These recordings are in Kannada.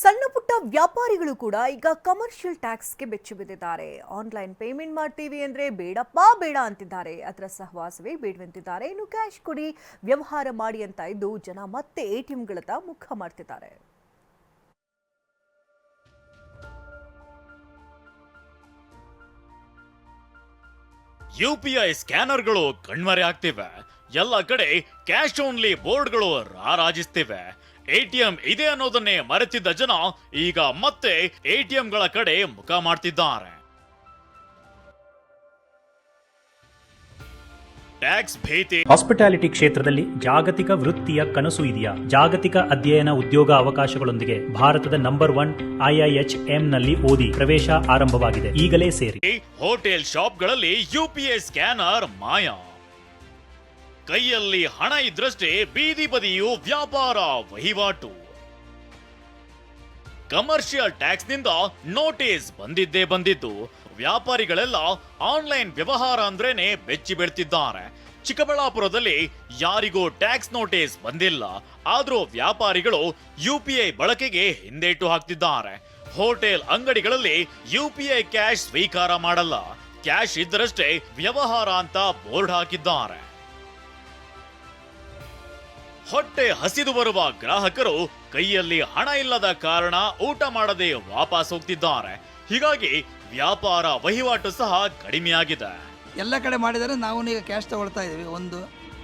ಸಣ್ಣ ಪುಟ್ಟ ವ್ಯಾಪಾರಿಗಳು ಕೂಡ ಈಗ ಕಮರ್ಷಿಯಲ್ ಟ್ಯಾಕ್ಸ್ಗೆ ಬೆಚ್ಚಿ ಬಿದ್ದಿದ್ದಾರೆ. ಆನ್ಲೈನ್ ಪೇಮೆಂಟ್ ಮಾಡ್ತೀವಿ ಅಂದ್ರೆ ಬೇಡಪ್ಪ, ಬೇಡ ಅಂತಿದ್ದಾರೆ. ಅದರ ಸಹವಾಸವೇ ಬೇಡವಂತಿದ್ದಾರೆ. ಇನ್ನು ಕ್ಯಾಶ್ ಕೊಡಿ, ವ್ಯವಹಾರ ಮಾಡಿ ಅಂತ ಇದ್ದು ಜನ ಮತ್ತೆ ಎ ಟಿ ಎಂಗಳತ್ತ ಮುಖ ಮಾಡ್ತಿದ್ದಾರೆ. ಯುಪಿಐ ಸ್ಕ್ಯಾನರ್ಗಳು ಕಣ್ಮರೆ ಆಗ್ತಿವೆ. ಎಲ್ಲ ಕಡೆ ಕ್ಯಾಶ್ ಓನ್ಲಿ ಬೋರ್ಡ್ಗಳು ರಾರಾಜಿಸ್ತಿವೆ. ಎಟಿಎಂ ಇದೆ ಅನ್ನೋದನ್ನೇ ಮರೆತಿದ್ದ ಜನ ಈಗ ಮತ್ತೆ ಎಟಿಎಂಗಳ ಕಡೆ ಮುಖ ಮಾಡ್ತಿದ್ದಾರೆ. ಟ್ಯಾಕ್ಸ್ ಭೀತಿ ಹಾಸ್ಪಿಟಾಲಿಟಿ ಕ್ಷೇತ್ರದಲ್ಲಿ ಜಾಗತಿಕ ವೃತ್ತಿಯ ಕನಸು ಇದೆಯಾ? ಜಾಗತಿಕ ಅಧ್ಯಯನ ಉದ್ಯೋಗ ಅವಕಾಶಗಳೊಂದಿಗೆ ಭಾರತದ ನಂಬರ್ ಒನ್ ಐಐಎಚ್ನಲ್ಲಿ ಓದಿ ಪ್ರವೇಶ ಆರಂಭವಾಗಿದೆ. ಈಗಲೇ ಸೇರಿ. ಹೋಟೆಲ್ ಶಾಪ್ಗಳಲ್ಲಿ ಯುಪಿಎಸ್ ಸ್ಕ್ಯಾನರ್ ಮಾಯ. ಕೈಯಲ್ಲಿ ಹಣ ಇದ್ರಷ್ಟೇ ಬೀದಿ ಬದಿಯು ವ್ಯಾಪಾರ ವಹಿವಾಟು. ಕಮರ್ಷಿಯಲ್ ಟ್ಯಾಕ್ಸ್ನಿಂದ ನೋಟಿಸ್ ಬಂದಿದ್ದೇ ಬಂದಿದ್ದು. ವ್ಯಾಪಾರಿಗಳೆಲ್ಲ ಆನ್ಲೈನ್ ವ್ಯವಹಾರ ಅಂದ್ರೇನೆ ಬೆಚ್ಚಿ ಬೀಳ್ತಿದ್ದಾರೆ. ಚಿಕ್ಕಬಳ್ಳಾಪುರದಲ್ಲಿ ಯಾರಿಗೂ ಟ್ಯಾಕ್ಸ್ ನೋಟಿಸ್ ಬಂದಿಲ್ಲ. ಆದರೂ ವ್ಯಾಪಾರಿಗಳು ಯುಪಿಐ ಬಳಕೆಗೆ ಹಿಂದೇಟು ಹಾಕ್ತಿದ್ದಾರೆ. ಹೋಟೆಲ್ ಅಂಗಡಿಗಳಲ್ಲಿ ಯುಪಿಐ ಕ್ಯಾಶ್ ಸ್ವೀಕಾರ ಮಾಡಲ್ಲ. ಕ್ಯಾಶ್ ಇದ್ದರಷ್ಟೇ ವ್ಯವಹಾರ ಅಂತ ಬೋರ್ಡ್ ಹಾಕಿದ್ದಾರೆ. ಹೊಟ್ಟೆ ಹಸಿದು ಬರುವ ಗ್ರಾಹಕರು ಕೈಯಲ್ಲಿ ಹಣ ಇಲ್ಲದ ಕಾರಣ ಊಟ ಮಾಡದೆ ವಾಪಸ್ ಹೋಗ್ತಿದ್ದಾರೆ. ಹೀಗಾಗಿ ವ್ಯಾಪಾರ ವಹಿವಾಟು ಸಹ ಕಡಿಮೆಯಾಗಿದೆ. ಎಲ್ಲ ಕಡೆ ಮಾಡಿದರೆ ನಾವು ಈಗ ಕ್ಯಾಶ್ ತಗೊಳ್ತಾ ಇದ್ದೀವಿ. ಒಂದು,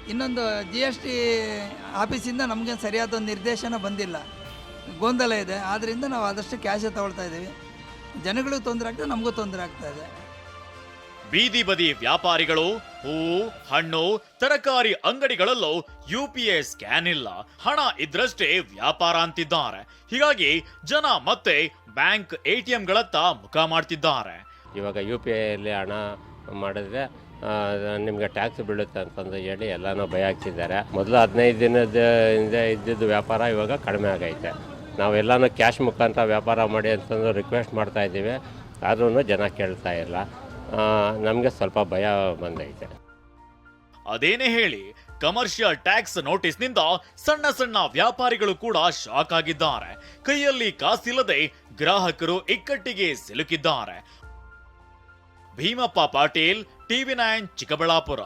ಇನ್ನೊಂದು ಜಿ ಎಸ್ ಟಿ ಆಫೀಸಿಂದ ನಮಗೆ ಸರಿಯಾದ ಒಂದು ನಿರ್ದೇಶನ ಬಂದಿಲ್ಲ. ಗೊಂದಲ ಇದೆ. ಆದ್ದರಿಂದ ನಾವು ಆದಷ್ಟು ಕ್ಯಾಶೇ ತಗೊಳ್ತಾ ಇದ್ದೀವಿ. ಜನಗಳಿಗೂ ತೊಂದರೆ ಆಗ್ತದೆ ನಮಗೂ ತೊಂದರೆ ಆಗ್ತಾ ಇದೆ. ಬೀದಿ ಬದಿ ವ್ಯಾಪಾರಿಗಳು ಹೂವು ಹಣ್ಣು, ತರಕಾರಿ ಅಂಗಡಿಗಳಲ್ಲೂ ಯು ಪಿ ಐ ಸ್ಕ್ಯಾನ್ ಇಲ್ಲ. ಹಣ ಇದ್ರಷ್ಟೇ ವ್ಯಾಪಾರ ಅಂತಿದ್ದಾರೆ. ಹೀಗಾಗಿ ಜನ ಮತ್ತೆ ಬ್ಯಾಂಕ್ ಎ ಟಿ ಎಂಗಳತ್ತ ಮುಖ ಮಾಡ್ತಿದ್ದಾರೆ. ಇವಾಗ ಯು ಪಿ ಐಯಲ್ಲಿ ಹಣ ಮಾಡಿದ್ರೆ ನಿಮಗೆ ಟ್ಯಾಕ್ಸ್ ಬೀಳುತ್ತೆ ಅಂತಂದು ಹೇಳಿ ಎಲ್ಲನೂ ಭಯ ಹಾಕ್ತಿದ್ದಾರೆ. ಮೊದಲು ಹದಿನೈದು ದಿನದ ಹಿಂದೆ ಇದ್ದಿದ್ದು ವ್ಯಾಪಾರ ಇವಾಗ ಕಡಿಮೆ ಆಗೈತೆ. ನಾವೆಲ್ಲನೂ ಕ್ಯಾಶ್ ಮುಖಾಂತರ ವ್ಯಾಪಾರ ಮಾಡಿ ಅಂತಂದು ರಿಕ್ವೆಸ್ಟ್ ಮಾಡ್ತಾ ಇದ್ದೀವಿ. ಆದ್ರೂ ಜನ ಕೇಳ್ತಾ ಇಲ್ಲ. ನಮಗೆ ಸ್ವಲ್ಪ ಭಯ ಬಂದೈತೆ. ಅದೇನೇ ಹೇಳಿ ಕಮರ್ಷಿಯಲ್ ಟ್ಯಾಕ್ಸ್ ನೋಟಿಸ್ನಿಂದ ಸಣ್ಣ ಸಣ್ಣ ವ್ಯಾಪಾರಿಗಳು ಕೂಡ ಶಾಕ್ ಆಗಿದ್ದಾರೆ. ಕೈಯಲ್ಲಿ ಕಾಸಿಲ್ಲದೆ ಗ್ರಾಹಕರು ಇಕ್ಕಟ್ಟಿಗೆ ಸಿಲುಕಿದ್ದಾರೆ. Bheemappa Patil TV nine, Chikkaballapur.